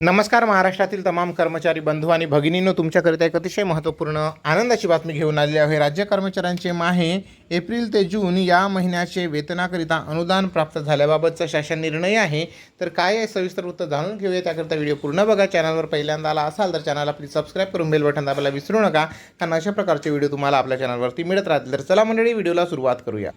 नमस्कार महाराष्ट्रातील तमाम कर्मचारी बंधू आणि भगिनींनो तुमच्याकरिता एक अतिशय महत्त्वपूर्ण आनंदाची बातमी घेऊन आलेली आहे राज्य कर्मचाऱ्यांचे माहे एप्रिल ते जून या महिन्याचे वेतनाकरिता अनुदान प्राप्त झाल्याबाबतचा शासन निर्णय आहे. तर काय आहे सविस्तर वृत्त जाणून घेऊया. त्याकरिता व्हिडिओ पूर्ण बघा. चॅनलवर पहिल्यांदा आला असाल तर चॅनलला प्लीज सबस्क्राईब करून बेल बटन दाबायला विसरू नका. कारण अशा प्रकारचे व्हिडिओ तुम्हाला आपल्या चॅनलवरती मिळत राहतील. तर चला मंडळी व्हिडिओला सुरुवात करूया.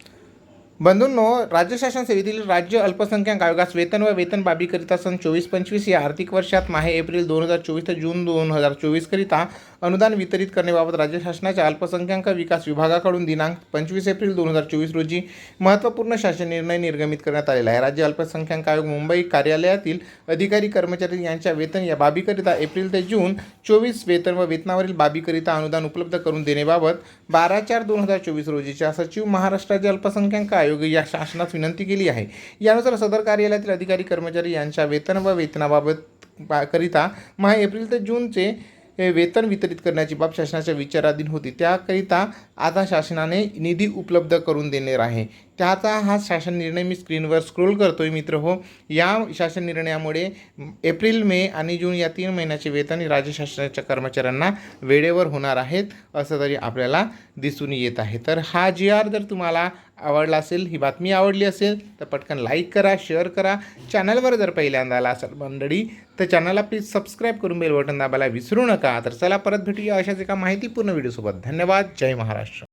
बंधूंनो राज्य शासन सेवेतील राज्य अल्पसंख्याक आयोगास वेतन व वेतन बाबीकरिता सन चोवीस पंचवीस या आर्थिक वर्षात माहे एप्रिल दोन हजार चोवीस ते जून दोन हजार चोवीसकरिता अनुदान वितरित करण्याबाबत राज्य शासनाच्या अल्पसंख्याक विकास विभागाकडून दिनांक पंचवीस एप्रिल दोन हजार चोवीस रोजी महत्त्वपूर्ण शासन निर्णय निर्गमित करण्यात आलेला आहे. राज्य अल्पसंख्याक आयोग मुंबई कार्यालयातील अधिकारी कर्मचारी यांच्या वेतन या बाबीकरिता एप्रिल ते जून चोवीस वेतन व वेतनावरील बाबीकरिता अनुदान उपलब्ध करून देण्याबाबत बारा चार दोन हजार चोवीस रोजीच्या सचिव महाराष्ट्राचे अल्पसंख्याक आयोग या शासनास विनंती केली आहे. यानुसार सदर कार्यालयातील अधिकारी कर्मचारी यांच्या वेतन व वेतनाबाबत करिता महा एप्रिल ते जूनचे वेतन वितरित करण्याची बाब शासनाच्या विचाराधीन होती. त्याकरिता आता शासनाने निधी उपलब्ध करून देणार आहे. त्याचा हा शासन निर्णय मी स्क्रीनवर स्क्रोल करतो आहे मित्र हो. या शासन निर्णयामुळे एप्रिल मे आणि जून या तीन महिन्याचे वेतन राज्य शासनाच्या कर्मचाऱ्यांना वेळेवर होणार आहेत असं तरी आपल्याला दिसून येत आहे. तर हा जी आर जर तुम्हाला आवडला असेल ही बातमी आवडली असेल तर पटकन लाईक करा शेअर करा. चॅनलवर जर पहिल्यांदा आला असेल मंडळी तर चॅनलला प्लीज सबस्क्राईब करून बेल बटन दाबायला विसरू नका. तर चला परत भेटूया अशाच एका माहितीपूर्ण व्हिडिओसोबत धन्यवाद. जय महाराष्ट्र.